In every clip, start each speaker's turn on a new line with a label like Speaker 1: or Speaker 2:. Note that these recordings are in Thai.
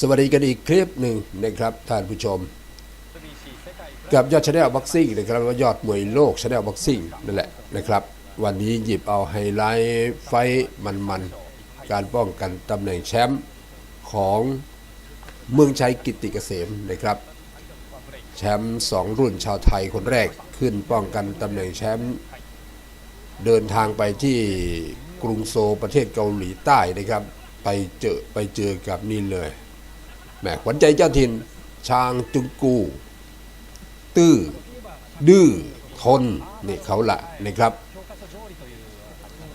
Speaker 1: สวัสดีกันอีกคลิปหนึ่งนะครับท่านผู้ชม กับยอดชาแนลบ็อกซิ่งนะครับว่ายอดมวยโลกชาแนลบ็อกซิ่งนั่นแหละนะครับ วันนี้หยิบเอาไฮไลท์ไฟมันๆ การป้องกันตำแหน่งแชมป์ของเมืองชัยกิตติเกษมนะครับ แชมป์สองรุ่นชาวไทยคนแรกขึ้นป้องกันตำแหน่งแชมป์เดินทางไปที่กรุงโซลประเทศเกาหลีใต้นะครับ ไปเจอไปเจอกับนี่เลย แหมขวัญใจเจ้าถิ่นชางจุงกู ตื้อ ดื้อ ทน นี่เขาละนะครับ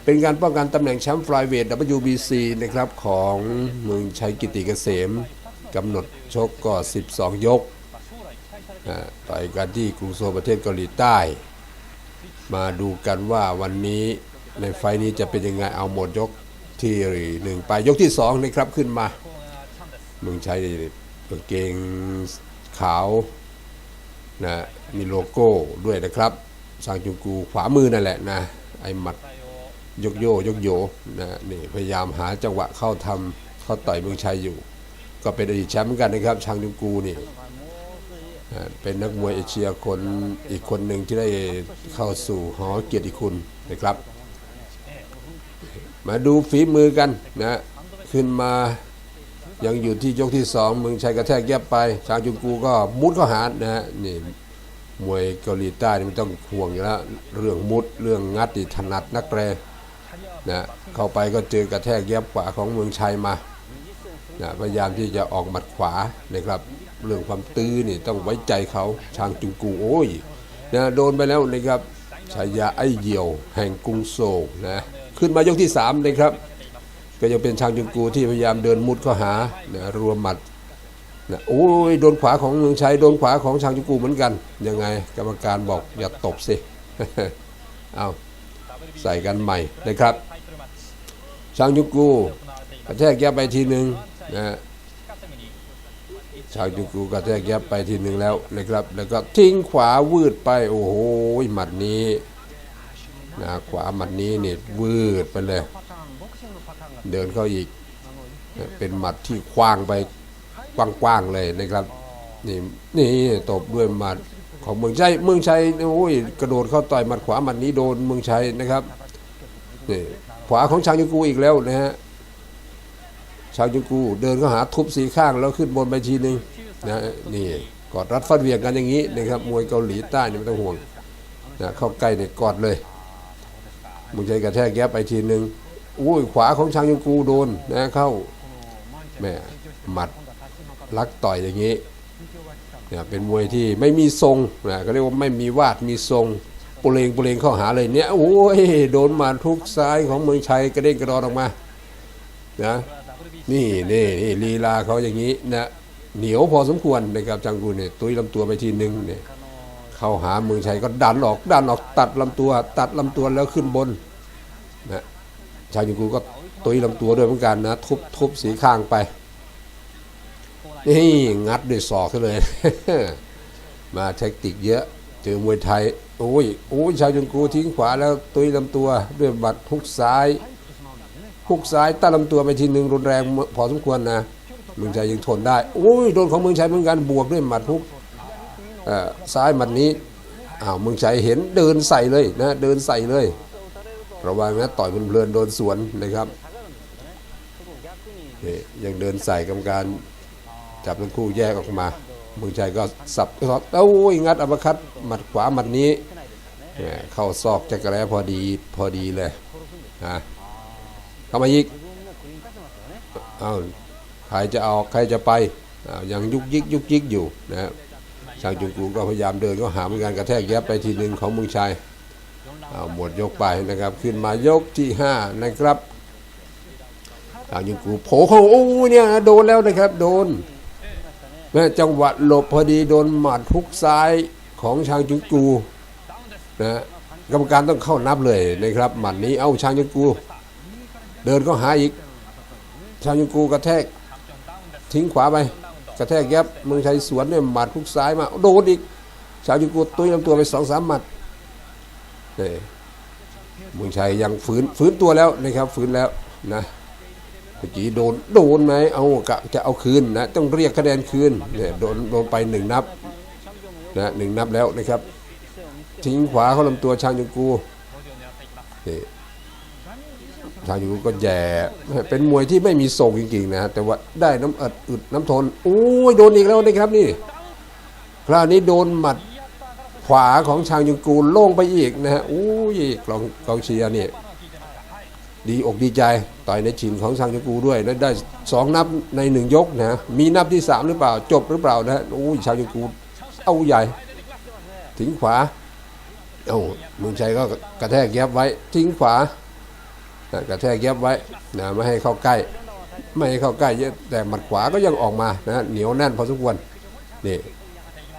Speaker 1: เป็นการป้องกันตำแหน่งแชมป์ฟลายเวท WBC นะครับ ของเมืองชัยกิติเกษมกำหนดชกก็ 12 ยกอ่าต่อยกันที่กรุงโซลประเทศเกาหลีใต้ มาดูกันว่าวันนี้ในไฟล์นี้จะเป็นยังไงเอาหมดยกที่หนึ่งไปยกที่สองนะครับขึ้นมา มืองชัยกางเกงขาวนะมีโลโก้ด้วยนะครับซางจุงกูขวามือนั่นแหละนะไอหมัดยกโยยกโยนะนี่พยายามหาจังหวะเข้าทำเข้าต่อยเมืองชัยอยู่ ก็เป็นอดีตแชมป์เหมือนกันนะครับชางจุงกูนี่เป็นนักมวยเอเชียคนอีกคนหนึ่งที่ได้เข้าสู่หอเกียรติคุณนะครับ มาดูฝีมือกันนะขึ้นมา ยังอยู่ที่ยกที่สองเมืองชัยกระแทกแยบไป ชางจุงกูก็มุดเข้าหานะฮะนี่มวยเกาหลีใต้นี่ไม่ต้องห่วงอยู่แล้วเรื่องมุดเรื่องงัดนี่ถนัดนักแรนะเข้าไปก็เจอกระแทกแยบขวาของเมืองชัยมานะพยายามที่จะออกหมัดขวานะครับเรื่องความตื้อนี่ต้องไว้ใจเขาชางจุงกูโอ้ยนะโดนไปแล้วนะครับฉายาไอเหี่ยว แห่งกรุงโซลนะขึ้นมายกที่สามนะครับ ก็ยังเป็นชางจุงกูที่พยายามเดินมุดเข้าหานะรวมหมัดนะโอ้ยโดนขวาของเมืองชัยโดนขวาของชางจุงกูเหมือนกันยังไง กรรมการบอกอย่าตบสิเอาใส่กันใหม่นะครับชางจุงกูกระแทกแยบไปทีหนึ่งนะชางจุงกูกระแทกแยบไปทีหนึ่งแล้วนะครับ แล้วก็ทิ้งขวาวืดไปโอ้โหหมัดนี้นะขวาหมัดนี้เนี่ยวืดไปเลย เดินเข้าอีก เป็นหมัดที่คว้างไปกว้างๆเลยนะครับ นี่นี่ตบด้วยหมัดของเมืองชัยเมืองชัยโอ้ยกระโดดเข้าต่อยหมัดขวาหมัดนี้โดนเมืองชัยนะครับนี่ขวาของชางยูกูอีกแล้วนะฮะชางยูกูเดินเข้าหาทุบสีข้างแล้วขึ้นบนไปทีหนึ่งนะนี่กอดรัดฟัดเวียงกันอย่างนี้นะครับมวยเกาหลีใต้นี่ไม่ต้องห่วงนะเข้าใกล้เนี่ยกอดเลยเมืองชัยกระแทกแยบไปทีหนึ่ง อุ้ยขวาของชางยงกูโดนนะเข้าแม่หมัดลักต่อยอย่างนี้เนี่ยเป็นมวยที่ไม่มีทรงนะก็เรียกว่าไม่มีวาดมีทรงปุเรงปุเรงเข้าหาเลยเนี่ยโอ้ยโดนหมาทุกซ้ายของเมืองชัยกระเด้งกระดอนออกมานะนี่นี่นี่ลีลาเขาอย่างนี้นะเหนียวพอสมควรนะครับจังกูเนี่ยตุ้ยลำตัวไปทีนึงเนี่ยเข้าหาเมืองชัยก็ดันออกดันออกตัดลำตัว ตัดลำตัวแล้วขึ้นบนนะ ชาวยูกูก็ตุยลำตัวด้วยเหมือนกันนะ ทุบทุบสีข้างไป นี่งัดด้วยศอกเลย มาเทคนิคเยอะ เจอมวยไทย โอ้ยโอ้ยชาวยูกูทิ้งขวาแล้วตุยลำตัวด้วยบัดฮุกซ้ายฮุกซ้ายตั้งลำตัวไปทีหนึ่งรุนแรงพอสมควรนะเมืองชัยยังทนได้ โอ้ยโดนของเมืองชัยเหมือนกันบวกด้วยหมัดฮุกเอ่อซ้ายหมัดนี้อ้าวเมืองชัยเห็นเดินใส่เลยนะ เดินใส่เลย ระวังนะต่อยเพลินๆโดนสวนนะครับยังเดินใส่กรรมการจับทั้งคู่แยกออกมาเมืองชัยก็สับก็โอ้ยงัดอัปคัดหมัดขวาหมัดนี้เข้าซอกจักรแร้พอดีพอดีเลยนะเข้ามาอีกเอาใครจะออกใครจะไปอ้าวยังยุกยิกยุกยิกอยู่นะครับชางจุงกูก็พยายามเดินก็หาเหมือนกันกระแทกแยบไปทีหนึ่งของเมืองชัย เอาหมดยกไปนะครับ ขึ้นมายกที่ 5 นะครับทางยิงกูโผล่เข้าโอ้เนี่ยโดนแล้วนะครับ โดนแม่จังหวะหลบพอดีโดนหมัดทุกซ้ายของชางจุงกูนะกรรมการต้องเข้านับเลยนะครับหมัดนี้เอาชางจุงกู เดินก็หาอีก ชางจุงกูกระแทก ทิ้งขวาไปกระแทกยับเมืองชัยสวนเนี่ยหมัดทุกซ้ายมา โดนอีกชางจุงกูตุ้ยลำตัวไปสองสามหมัด นี่เมืองชัยยังฝืนฝืนตัวแล้วนะครับฝืนแล้วนะเมื่อกี้โดนโดนไหมเอากะจะเอาคืนนะต้องเรียกคะแนนคืนเนี่ยโดนโดนไปหนึ่งนับนะหนึ่งนับแล้วนะครับทิ้งขวาเขาลำตัวชางยูกูนี่ชางยูกูก็แย่เป็นมวยที่ไม่มีทรงจริงๆนะแต่ว่าได้น้ำอัดอึดน้ำทนโอ้ยโดนอีกแล้วนะครับนี่ คราวนี้โดนหมัด ขวาของชางยูกูโล่งไปอีกนะฮะโอ้ยกองกองเชียร์นี่ดีอกดีใจต่อยในชินของซางยูกูด้วยและได้สองนับในหนึ่งยกนะมีนับที่สามหรือเปล่าจบหรือเปล่านะโอ้ยชางยูกูเอาใหญ่ทิ้งขวาเอ้เมืองชัยก็กระแทกแยบไว้ทิ้งขวากระแทกแยบไว้นะไม่ให้เข้าใกล้ ไม่ให้เข้าใกล้เยอะแต่หมัดขวาก็ยังออกมานะเหนียวแน่นพอสมควรนี่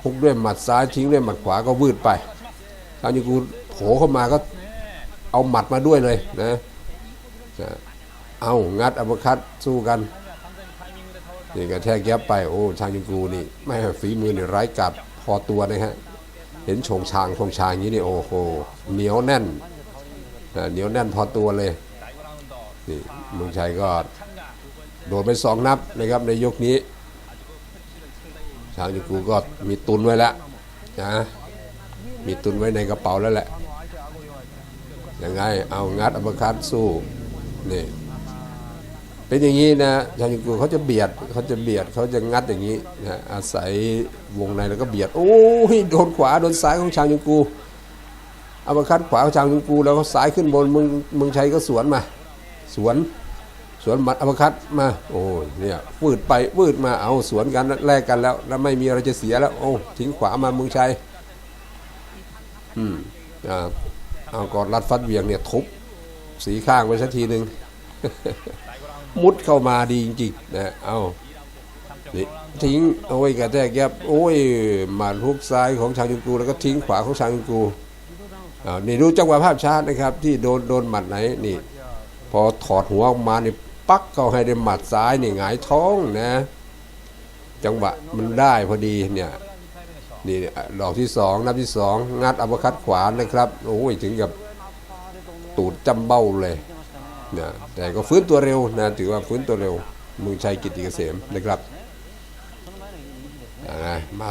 Speaker 1: พุกด้วยหมัดซ้ายทิ้งด้วยหมัดขวาก็วืดไปซางยูกูโผล่เข้ามาก็เอาหมัดมาด้วยเลยนะเอางัดอัปคัดสู้กันนี่กระแทกยับไปโอ้ชางยุงกูนี่ไม่ฝีมือนี่ไร้กัดพอตัวนะฮะเห็นชงชางชงชางอย่างนี้นี่โอ้โหเหนียวแน่นเหนียวแน่นพอตัวเลยนี่เมืองชัยก็โดนไปสองนับนะครับในยกนี้างยุงกูก็มีตุนไว้แล้วนะมีตุนไว้ในกระเป๋าแล้วแหละยังไงเอางัดอัปคัดสู้นี่เป็นอย่างนี้นะชาวยูกูเขาจะเบียดเขาจะเบียดเขาจะงัดอย่างนี้นะอาศัยวงในแล้วก็เบียดโอ้ยโดนขวาโดนซ้ายของชาวยูกูอัปเปอร์คัดขวาของชาวยูกูแล้วก็ซ้ายขึ้นบนมึงมึงชัยก็สวนมา สวน สวนมัดอัปเปอร์คัดมา โอ้ยเนี่ยวืดไปวืดมาเอาสวนกันแลกกันแล้ว แล้วไม่มีอะไรจะเสียแล้ว โอ้ทิ้งขวามามึงชัยอืมอ่าเอากอดรัดฟัดเวียงเนี่ยทุบสีข้างไปสักทีหนึ่งมุดเข้ามาดีจริงๆนะเอานี่ทิ้งโอ้ยกระแทกยับโอ้ยมัดฮุกซ้ายของชางยุนกูแล้วก็ทิ้งขวาของชางยุนกูอ่านี่ดูจังหวะภาพช้านะครับ ที่โดนโดนหมัดไหนนี่ พอถอดหัวออกมาเนี่ ปักเข้าให้ได้หมัดซ้ายนี่หงายท้องนะ จังหวะมันได้พอดีเนี่ยนี่ดอกที่สองนับที่สองงัดอัปคัดขวานะครับโอ้ยถึงกับตูดจำเบ้าเลยนะแต่ก็ฟื้นตัวเร็วนะถือว่าฟื้นตัวเร็วมือชัยกิติเกษมนะครับอ่ามา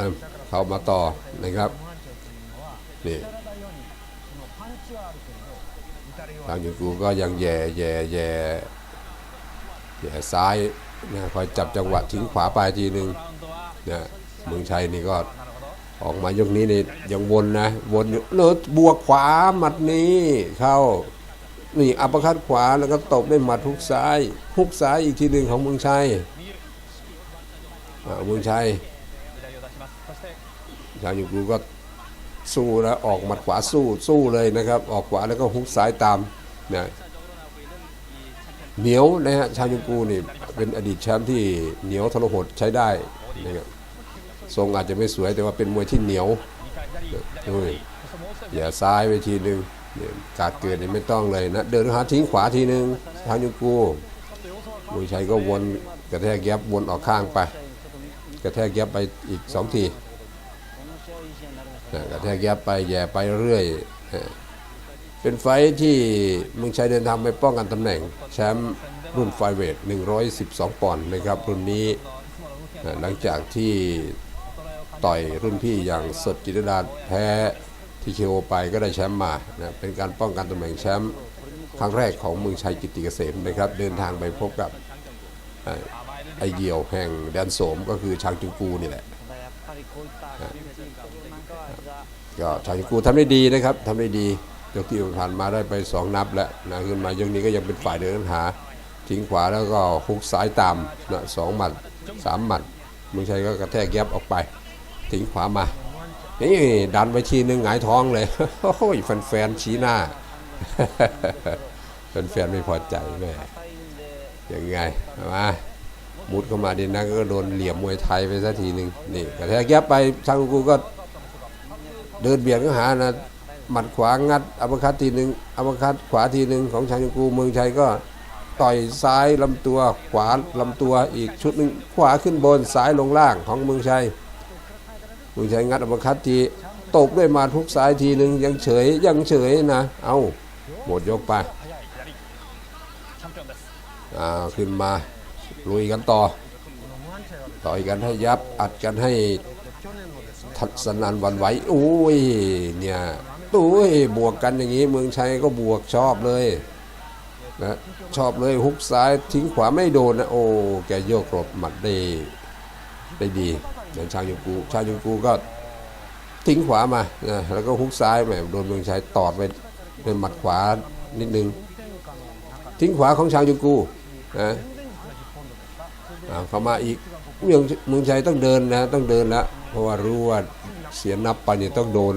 Speaker 1: เข้ามาต่อนะครับนี่ทางยูกูก็ยังแย่แย่แย่ แย่ซ้ายนะคอยจับจังหวะทิ้งขวาไปทีหนึ่งนะเมืองชัยนี่ก็ออกมายกนี้นี่ยังวนนะวนอยู่เลิศบวกขวาหมัดนี้เข้านี่อัปคัดขวาแล้วก็ตบด้วยหมัดฮุกซ้ายฮุกซ้ายอีกทีหนึ่งของเมืองชัยเมืองชัยชาวยูกูก็สู้แล้วออกหมัดขวาสู้สู้เลยนะครับ ออกขวาแล้วก็ฮุกซ้ายตามนะ เหนียวนะฮะชาวยูกูนี่เป็นอดีตแชมป์ที่เหนียวทรหดใช้ได้นะครับทรงอาจจะไม่สวยแต่ว่าเป็นมวยที่เหนียวด้ยอย่าซ้ายไปทีหนึ่งเนี่ยการเกิดนี่ไม่ต้องเลยนะเดินหาทิ้งขวาทีหนึ่งทางยูกูมวยชัยก็วนกระแทกแยบวนออกข้างไป กระแทกแยบไปอีกสองทีกระแทกแยบไปแย่ไปเรื่อยนะ เป็นไฟที่เมืองชัยเดินทางไปป้องกันตำแหน่ง แชมป์รุ่นไฟเวท 112 ปอนด์นะครับ รุ่นนี้หลังจากที่ต่อยรุ่นพี่อย่างสดจิตรดาแพ้ทีเคโอไปก็ได้แชมป์มานะเป็นการป้องกันตำแหน่งแชมป์ครั้งแรกของเมืองชัยกิติเกษมนะครับ เดินทางไปพบกับไอเดียวแห่งแดนโสมก็คือชางจุงกูนี่แหละก็ชางจุงกูทำได้ดีนะครับทำได้ดี ยกที่ผ่านมาได้ไปสองนับแล้วนะขึ้นมายกนี้ก็ยังเป็นฝ่ายเดินหา ทิ้งขวาแล้วก็ฮุกซ้ายตามนะสองหมัดสามหมัดเมืองชัยก็กระแทกแยบออกไป ทิ้งขวามา นี่ดันไปทีนึงหงายท้องเลยโอ้ยแฟนๆชี้หน้าแฟนๆไม่พอใจแม่ยังไงมามุดเข้ามาดินะก็โดนเหลี่ยมมวยไทยไปสักทีหนึ่งนี่กระแทกแยบไปช่างกูก็เดินเบียดก็หานะ หมัดขวางัดอัปคัตทีหนึ่งอัปคัตขวาทีหนึ่งของชางกูเมืองชัยก็ต่อยซ้ายลำตัวขวาลำตัวอีกชุดหนึ่งขวาขึ้นบนซ้ายลงล่างของเมืองชัยเมืองชัยงัดอัปคัตทีตบด้วยหมาทุกซ้ายทีหนึ่งยังเฉยยังเฉยนะ เอาหมดยกไปอ่าขึ้นมาลุยกันต่อ ต่อยกันให้ยับอัดกันให้ทัศนันวันไหวโอ้ยเนี่ย ตุ้ยบวกกันอย่างนี้เมืองชัยก็บวกชอบเลยนะชอบเลยฮุกซ้ายทิ้งขวาไม่โดนนะโอ้แกโยกหลบหมัดได้ได้ดีเหมือนชางยูกูชางยูกูก็ทิ้งขวามานะแล้วก็ฮุกซ้ายแหมโดนเมืองชัยตอดไปเป็นหมัดขวานิดนึง ทิ้งขวาของชางยูกูนะเข้ามาอีกเมืองเมืองชัยต้องเดินนะต้องเดินแล้วเพราะว่ารู้ว่าเสียนับไปเนี่ยต้องโดน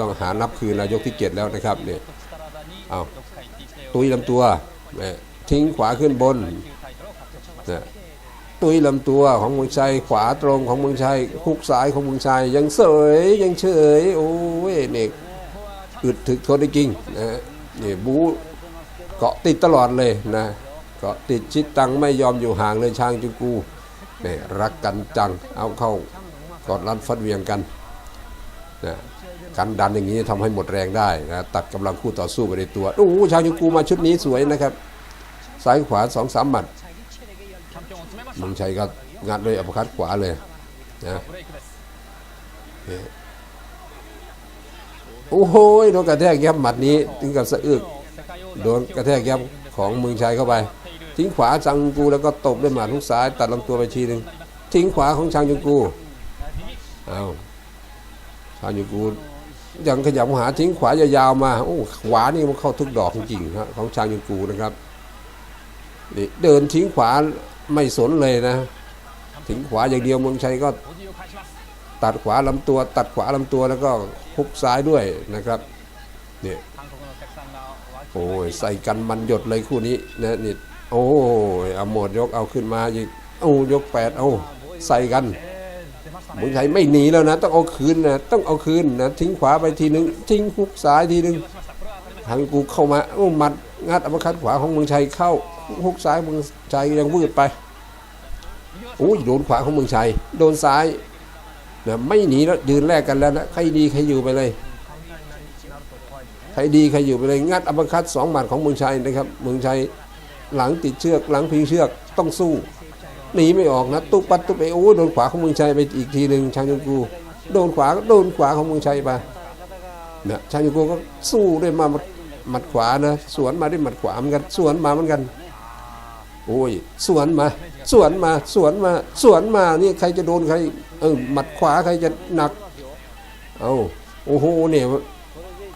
Speaker 1: ต้องหานับคืนนายกที่เจ็ดแล้วนะครับเนี่ยเอาตุยลำตัวแหม่ทิ้งขวาขึ้นบนนะตุยลำตัวของเมืองชัยขวาตรงของเมืองชัยคุกซ้ายของเมืองชัยยังเสยยังเฉยโอ้ยเนี่ยอึดถึกทนได้จริงนะนี่บูเกาะติดตลอดเลยนะเกาะติดชิดตังไม่ยอมอยู่ห่างเลยช้างจุกูเนี่ยรักกันจังเอาเข้ากอดรัดฟัดเวียงกันนะ กันดันอย่างนี้ทำให้หมดแรงได้นะตัดกำลังคู่ต่อสู้ไปในตัวโอ้โหชาวยูกูมาชุดนี้สวยนะครับซ้ายขวาสองสามหมัดมึงชัยก็งัดด้วยอัปคัดขวาเลยนะโอ้โหโดนกระแทกยับหมัดนี้ถึงกับสะอึกโดนกระแทกยับของเมืองชัยเข้าไปทิ้งขวาชางกูแล้วก็ตบด้วยหมัดทุกซ้าย ตัดลำตัวไปทีหนึ่งทิ้งขวาของชางยูกูเอาชางยูกู ยังขยับหาทิ้งขวายาวๆมาโอ้ขวานี่มันเข้าทุกดอกจริงๆครับของชางยูกูนะครับนี่เดินทิ้งขวาไม่สนเลยนะทิ้งขวาอย่างเดียวเมืองชัยก็ ตัดขวาลำตัว ตัดขวาลำตัวแล้วก็ฮุกซ้ายด้วยนะครับเนี่ยโอ้ยใส่กันมันหยดเลยคู่นี้นะนี่โอ้ยเอาหมดยกเอาขึ้นมาอีกเอายกแปดเอาใส่กัน เมึงไทยไม่หนีแล้วนะ ต้องเอาคืนนะต้องเอาคืนนะทิ้งขวาไปทีนึงทิ้งฮุกซ้ายทีนึงทางกูเข้ามาโอ้หมัดงัดอัปคัดขวาของเมืองชัยเข้าฮุกซ้ายเมืองชัยยังวืดไปโอ้ยโดนขวาของเมืองชัย โดนซ้ายนะไม่หนีแล้วยืนแลกกันแล้วนะใครดีใครอยู่ไปเลยใครดีใครอยู่ไปเลยงัดอัปคัดสองหมัดของเมืองชัยนะครับ เมืองชัยหลังติดเชือกหลังพิงเชือกต้องสู้ หนีไม่ออกนะตุ๊ปัดตุ๊บไปโอ้โดนขวาของเมืองชัยไปอีกทีหนึ่งชางยูกูโดนขวาโดนขวาของเมืองชัยไปนะชางยูกูก็สู้ด้วยมาหมัดขวานะสวนมาด้วยหมัดขวาเหมือนกัน สวนมาเหมือนกัน โอ้ยสวนมา สวนมาสวนมาสวนมานี่ใครจะโดนใครเออหมัดขวาใครจะหนัก เอาโอ้โหเนี่ย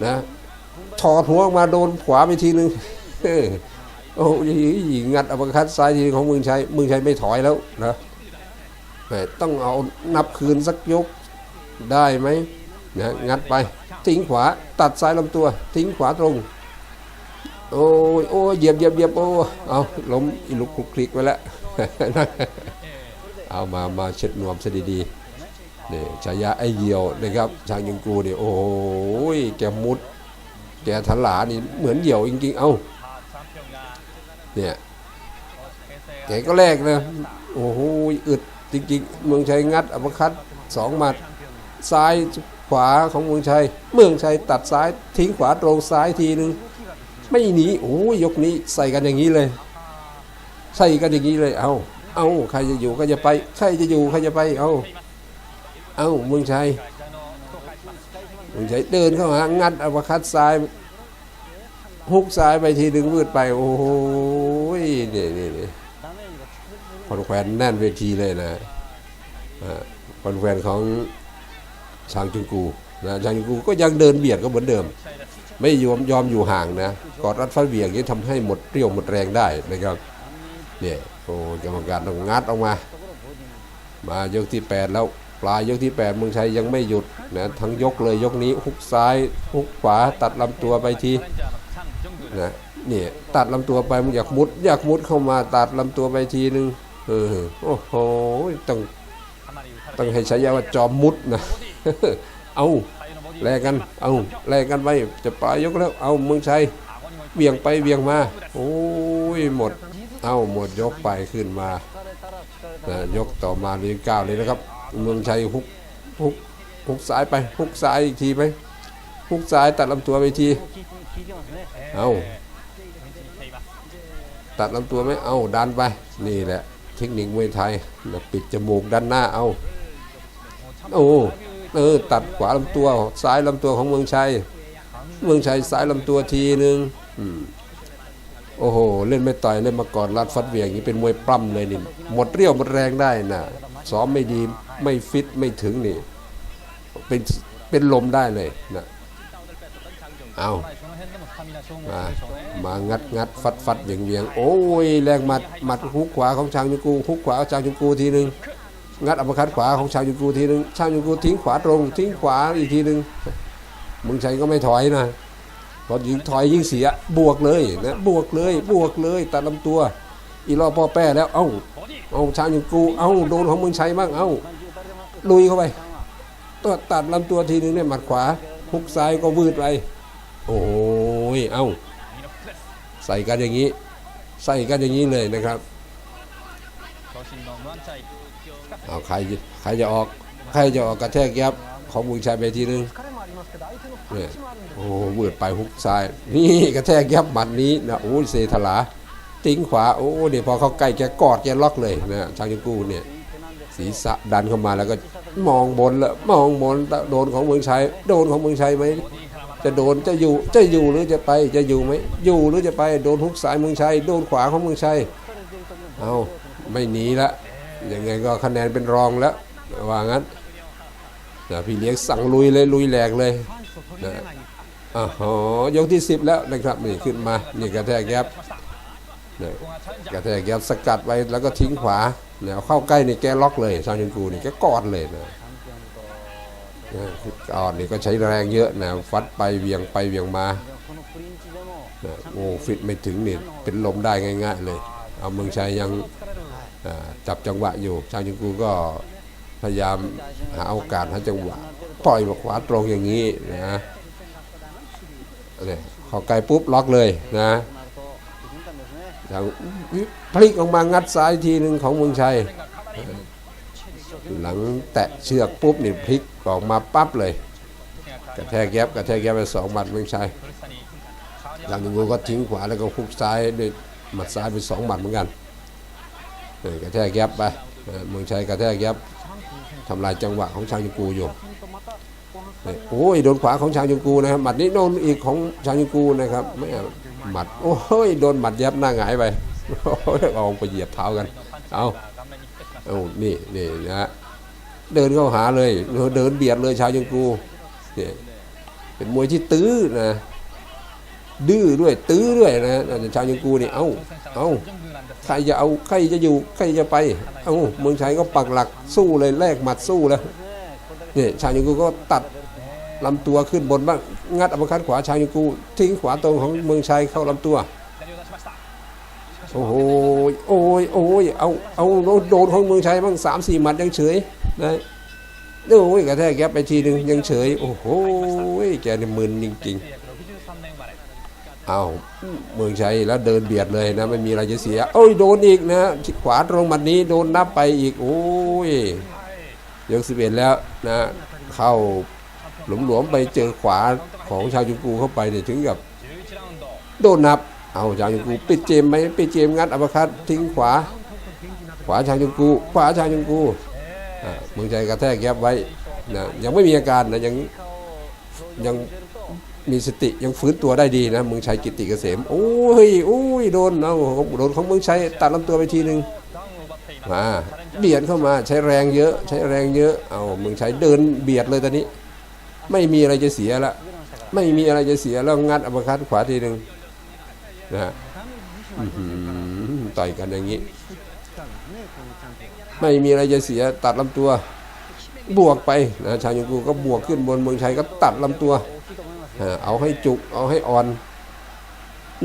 Speaker 1: นะถอดหัวออกมาโดนขวาไปทีนึง โอ้ยงัดอัปคัดซ้ายทีของเมืองชัยเมืองชัยไม่ถอยแล้วนะต้องเอานับคืนสักยกได้ไหมนะงัดไป ทิ้งขวาตัดซ้ายลำตัว ทิ้งขวาตรง โอ้ยโอ้ยเหยียบเหยียบเหยียบโอ้เอาล้มอีลุกคลุกคลิกไปแล้วเอามามาเช็ดนวมซะดีๆนี่ฉายาไอเหี่ยวนะครับชางยังกูเนี่ยโอ้ยแกมุดแกทลานี่เหมือนเหี่ยวจริงๆ เอ้า เนี่ยแกก็แรกนะโอ้โหอึดจริงๆ เมืองชัยงัดอัปคัดสองหมัดซ้ายขวาของเมืองชัย เมืองชัยตัดซ้ายทิ้งขวาตรงซ้ายทีนึง ไม่หนีโอ้ยยกนี้ใส่กันอย่างนี้เลย ใส่กันอย่างนี้เลย เอาเอาใครจะอยู่ก็จะไป ใครจะอยู่ใครจะไป เอาเอาเมืองชัยเมืองชัยเดินเข้าหางัดอัปคัดซ้าย ฮุกซ้ายไปทีหนึ่งวืดไปโอ้โหนี่นี่นี่คนแควนแน่นเวทีเลยนะอ่าคนแควนของชางจุงกูนะชางจุงกูก็ยังเดินเบียดก็เหมือนเดิม ไม่ยอมยอมอยู่ห่างนะกอดรัดฟัดเบี่ยงนี้ทำให้หมดเรี้ยวหมดแรงได้นะครับเนี่ยโอ้กรรมการต้องงัดออกมา มายกที่ 8 แล้วปลายยกที่ 8 เมืองชัยยังไม่หยุดนะทั้งยกเลยยกนี้ฮุกซ้ายฮุกขวาตัดลำตัวไปที นะเนี่ยตัดลำตัวไปมันอยากมุด อยากมุดเข้ามาตัดลำตัวไปทีนึงเออโอ้โหต้องต้องให้ใช้ยาว่าจอมมุดนะเอาแลกกัน เอาแลกกันไปจะปลายยกแล้ว เอาเมืองชัยเบี่ยงไปเบี่ยงมา โอ้ยหมด เอาหมดยกไปขึ้นมายกต่อมาเรียงก้าวเลยนะครับ เมืองชัยฮุกฮุกฮุกซ้ายไปฮุกซ้ายอีกทีไห มฮุกซ้ายตัดลำตัวไปที เอาตัดลำตัวไหมเอาดันไป นี่แหละ เทคนิคมวยไทยนะปิดจมูกดันหน้าเอาโอ้เออตัดขวาลำตัวซ้ายลำตัวของเมืองชัย เมืองชัยซ้ายลำตัวทีนึงโอ้โห เล่นไม่ต่อยเล่นมาก่อนรัดฟัดเวียงอย่างนี้เป็นมวยปล้ำเลยนี่หมดเรี่ยวหมดแรงได้นะซ้อมไม่ดีไม่ฟิตไม่ถึงนี่ เป็นเป็นลมได้เลยนะ เอามามางัดงัดฟัดฟัดเวียงเวียงโอ้ยแรงหมัดหมัดฮุกขวาของชางยูกูฮุกขวาของชางยูกูทีหนึ่งงัดอัปคัดขวาของชางยูกูทีหนึ่งชางยูกูทิ้งขวาตรงทิ้งขวาอีกทีหนึ่งมึงชัยก็ไม่ถอยนะพอยิงถอยยิงเสียบวกเลยนะบวกเลยบวกเลยตัดลำตัว อีรอบพ่อแป้แล้วเอ้าเอาชางยูกูเอ้าโดนของมืองชัยบ้างเอ้าลุยเข้าไปตัวตัดลำตัวทีหนึงเนี่ยหมัดขวาฮุกซ้ายก็วืดไป ยเอ้าใส่กันอย่างนี้ ใส่กันอย่างนี้เลยนะครับเอาใครใครจะออกใครจะออกกระแทกยับของเมืองชัยไปทีหนึงเนี่ยโอ้โหเบืดไปฮุกซ้าย นี่กระแทกยับหมัดนี้นะโอ้ยเซทลาติ้งขวาโอ้เดี๋ยวพอเขาใกล้แกกอดแกล็อกเลยนะชางยูกูเนี่ยศีรษะดันเข้ามาแล้วก็มองบนแล้วมองบนโดนของเมืองชัยโดนของเมืองชัยไหม จะโดนจะอยู่จะอยู่หรือจะไปจะอยู่ไหมอยู่หรือจะไปโดนฮุกซ้ายเมืองชัยโดนขวาของเมืองชัยเอาไม่หนีละยังไงก็คะแนนเป็นรองแล้วว่างั้นนะพี่เลี้ยงสั่งลุยเลยลุยแหลกเลยนะอ๋อยกที่สิบแล้วนะครับนี่ขึ้นมานี่กระแทกแยบนะกระแทกแยบสกัดไว้แล้วก็ทิ้งขวาเนี่ยเอาเข้าใกล้นี่แกล็อกเลยซางยุนกูนี่แกกอดเลยนะ นะกอดนี่ก็ใช้แรงเยอะนะฟัดไปเวียงไปเวียงมาโอ้ฟิตไม่ถึงนี่เป็นลมได้ง่าย ๆ เลย เอาเมืองชัยยังจับจังหวะอยู่ชางยุนกูก็พยายามหาโอกาสหาจังหวะปล่อยขวาตรงอย่างนี้นะเนี่ยข้าไกลปุ๊บล็อกเลยนะอย่างพลิกออกมางัดซ้ายทีหนึ่งของเมืองชัย หลังแตะเชือกปุ๊บนี่พลิก ออกมาปั๊บเลย กระแทกแยบกระแทกแยบไปสองหมัดเมืองชัยหลังหนึ่งก็ทิ้งขวาแล้วก็คุกซ้ายด้วยหมัดซ้ายไปสองหมัดเหมือนกันกระแทกแยบไปเมืองชัยกระแทกแยบทำลายจังหวะของชางยูกูอยู่โอ้ยโดนขวาของชางยูกูนะครับหมัดนี้โดนอีกของชางยูกูนะครับไม่หมัดโอ้ยโดนหมัดยับหน้าหงายไปเอาไปเหยียบเท้ากันเอาเอานี่นี่นะ เดินเข้าหาเลย เดินเบียดเลยชางยูกูเนี่ยเป็นมวยที่ตื้อนะดื้อด้วยตื้อด้วยนะชางยูกูนี่เอาเอาใครจะเอาใครจะอยู่ใครจะไป เอาเมืองชัยก็ปักหลักสู้เลยแลกหมัดสู้แล้วนี่ยชางยูกูก็ตัดลำตัวขึ้นบนบ้างงัดอัปคัดขวาชางยูกู ทิ้งขวาตรงของเมืองชัยเข้าลำตัวโอ้โหโอ้ยโอ้ยเอาเอาโดนของเมืองชัยบ้างสามสี่หมัดยังเฉย นะโอ้ยกระแทกแกบไปทีหนึ่งยังเฉย โอ้โหแกนี่มึนจริงๆเอาเมืองชัยแล้วเดินเบียดเลยนะไม่มีอะไรจะเสีย โอ้ยโดนอีกนะขวาตรงมัดนี้โดนนับไปอีกโอ้ยยกสิบเอ็ดแล้วนะ เข้าหลวมๆไปเจอขวาของชาวจุกูเข้าไปเนี่ยถึงกับโดนนับ เอาชาวจุกูปิดเจมไหมปิดเจมงัดอัปคัดทิ้งขวา ขวาชาวจุกูขวาชาวจุกู มืองใจกระแทกแยบไว้นะยังไม่มีอาการนะยังยังมีสติยังฟื้นตัวได้ดีนะเมืองชัยกิติเกษมโอ้ยโอ้ยโดนเอาโดนของเมืองชัยตัดลำตัวไปทีหนึ่งมาเบียดเข้ามาใช้แรงเยอะ ใช้แรงเยอะเอาเมืองชัยเดินเบียดเลยตอนนี้ ไม่มีอะไรจะเสียละไม่มีอะไรจะเสียแล้วงัดอัปเปอร์คัดขวาทีหนึ่งนะฮะต่อยกันอย่างนี้ ไม่มีอะไรจะเสียตัดลำตัว บวกไปนะชาญยูกูก็บวกขึ้นบนเมืองชัยก็ตัดลำตัว เอาให้จุกเอาให้อ่อน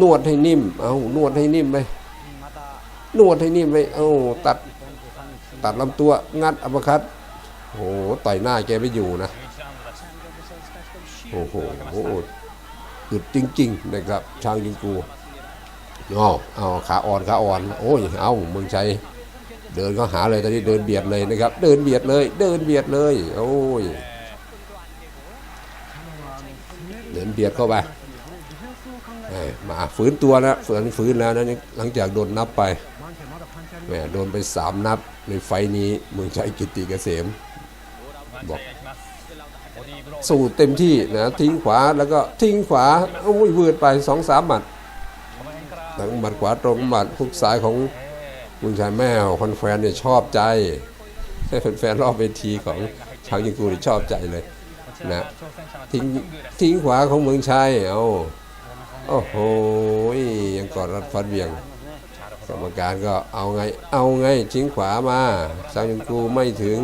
Speaker 1: นวดให้นิ่ม เอานวดให้นิ่มไปนวดให้นิ่มไปเอาตัดตัดลำตัวงัดอัปคัดโอ้โหต่อยหน้าแกไม่อยู่นะโอ้โหอึดจริง ๆ นะครับ ชางยิงกูอ๋อเอาขาอ่อนขาอ่อน โอ้ยเอาเมืองชัย เดินก็หาเลยตอนนี้เดินเบียดเลยนะครับ เดินเบียดเลย เดินเบียดเลย โอ้ยเดินเบียดเข้าไปมาฝืนตัวนะฝืนฝืนแล้วนะนี่หลังจากโดนนับไปแหมโดนไปสามนับในไฟนี้เมืองชัยกิตติเกษมบอกสู้เต็มที่นะทิ้งขวาแล้วก็ทิ้งขวาโอ้ยวืดไปสองสามหมัดทั้งหมัดขวาตรงหมัดพุกซ้ายของ เมืองชัยแม่คนแฟนเนี่ยชอบใจแฟนๆรอบเวทีของชาวยิงกูนี่ชอบใจเลยนะทิ้งทิ้งขวาของเมืองชัยเอาโอ้โหยังกอดรัดฟัดเบี่ยงกรรมการก็เอาไงเอาไงทิ้งขวามาชาวยิงกูไม่ถึง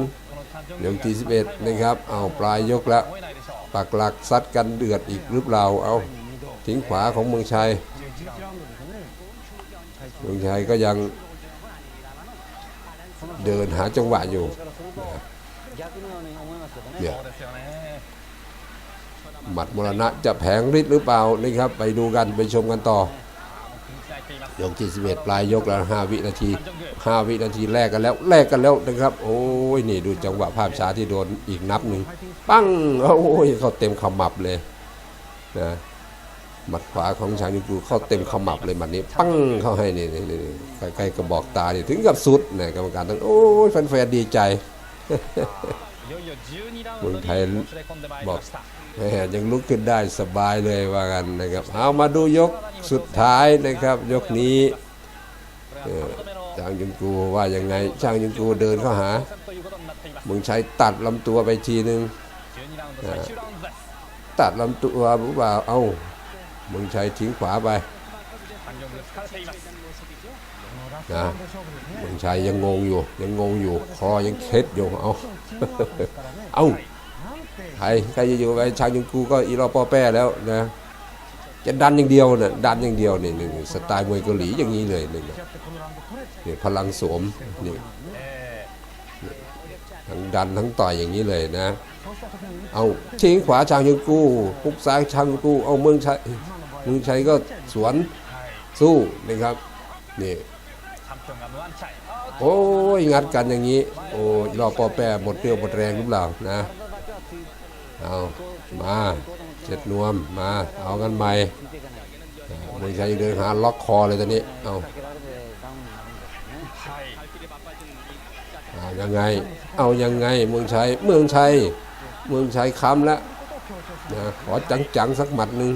Speaker 1: ยกที่11นะครับ เอาปลายยกแล้วปักหลักซัดกันเดือดอีกหรือเปล่าเอาทิ้งขวาของเมืองชัยเมืองชัยก็ยัง เดินหาจังหวะอยู่เนี่ยหมัดมรณะจะแผงฤทธิ์หรือเปล่านะครับ ไปดูกันไปชมกันต่อยกที่ 11 ปลายยกแล้ว 5 วินาที 5 วินาทีแลกกันแล้วแลกกันแล้วนะครับ โอ้ยนี่ดูจังหวะภาพช้าที่โดนอีกนับหนึ่งปั้งโอ้ยเข้าเต็มขมับเลยนะ หมัดขวาของชางยูกูเข้าเต็มขมับเลยหมัดนี้ ปั้งเข้าให้นี่นี่นี่ใกล้ๆกระบอกตานี่ถึงกับสุดนะกรรมการต้องโอ้ยแฟนๆดีใจ
Speaker 2: เมืองไทยบอก
Speaker 1: แหมยังลุกขึ้นได้สบายเลยว่ากันนะครับเอามาดูยกสุดท้ายนะครับ ยกนี้ช่างยุงกูว่ายังไงช่างยุงกูเดินเข้าหามึงใช้ตัดลำตัวไปทีนึงตัดลำตัวหรือเปล่าเอ้า มึงใช้ทิ้งขวาไปนะมึงใช้ยังงงอยู่ ยังงงอยู่ คอยังเคล็ดอยู่ เอาเอาใครใครจะอยู่ไปชางยุงกูก็อีรอปอแป้แล้วนะ จะดันอย่างเดียวนะดันอย่างเดียวนี่นี่สไตล์มวยเกาหลีอย่างนี้เลยหนี่นะนี่พลังสวมนี่ทั้งดันทั้งต่อยอย่างนี้เลยนะ เอาทิ้งขวาชางยุงกูปุกซ้ายชางยุงกู เอาเมืองชัย เมืองชัยก็สวนสู้นะครับนี่โอ้ยงัดกันอย่างนี้ โอ้ยรอปอแป้หมดเรี่ยวหมดแรงหรือเปล่านะเอามาเจ็ดนวมมาเอากันใหม่เมืองชัยเดินหาล็อกคอเลยตอนนี้เอาเอายังไง เอายังไงเมืองชัยเมืองชัยเมืองชัยค้ำแล้วนะขอจังจังๆสักหมัดหนึ่ง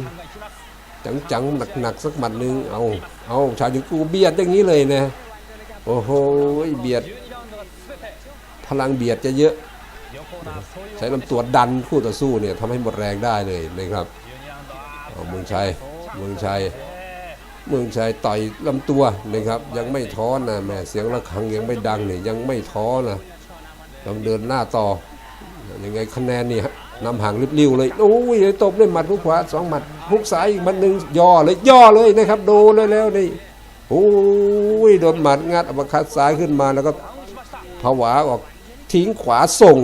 Speaker 1: จังจังหนักๆสักหมัดหนึ่งเอาเอาชาวยูกูเบียดอย่างนี้เลยนะโอ้โหเบียด พลังเบียดจะเยอะ ใช้ลำตัวดันคู่ต่อสู้เนี่ยทำให้หมดแรงได้เลยนะครับเอาเมืองชัยเมืองชัยเมืองชัยต่อยลำตัวนะครับ ยังไม่ท้อนะแม่เสียงระฆังยังไม่ดังเนี่ยยังไม่ท้อนะต้องเดินหน้าต่อยังไงคะแนนนี่นำห่างริบลิ้วเลยโอ้ยตบด้วยหมัดพุกขวาสองหมัด พุกซ้ายอีกมัดหนึ่งย่อเลยย่อเลยนะครับโดนเลยแล้วนี่โอ้ยโดนหมัดงัดอัปคัดซ้ายขึ้นมาแล้วก็ผวาออกทิ้งขวาส่ง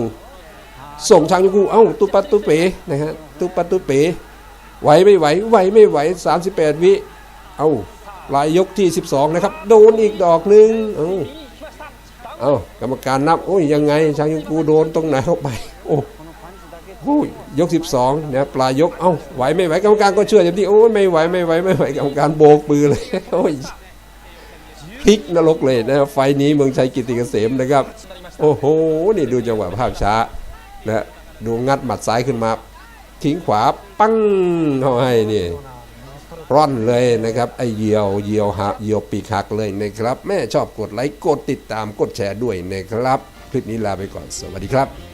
Speaker 1: ส่งทางยูกูเอ้าตุปัตตุเป๋นะฮะตุปัตตุเป๋ไหวไม่ไหวไหวไม่ไหว 38 วิเอ้าลายยกที่ 12 นะครับ โดนอีกดอกหนึ่งเอ้าเอ้ากรรมการนับโอ้ยยังไงชางยูกูโดนตรงไหนเข้าไปโอ้ ยก 12เนี่ยปลายยกเอ้าไหวไม่ไหวกรรมการก็เชื่ออย่างที่โอ้ยไม่ไหวไม่ไหวไม่ไหวกรรมการโบกปือเลยโอ้ยพลิกนรกเลยนะไฟนี้เมืองชัยกิติเกษมนะครับ โอ้โหนี่ดูจังหวะภาพช้านะดูงัดหมัดซ้ายขึ้นมาทิ้งขวาปั้งเข้าให้นี่ร่อนเลยนะครับไอเหยียวเหยียวหักเหยียวปีกหักเลยนะครับ แม่ชอบกดไลค์กดติดตามกดแชร์ด้วยนะครับ คลิปนี้ลาไปก่อนสวัสดีครับ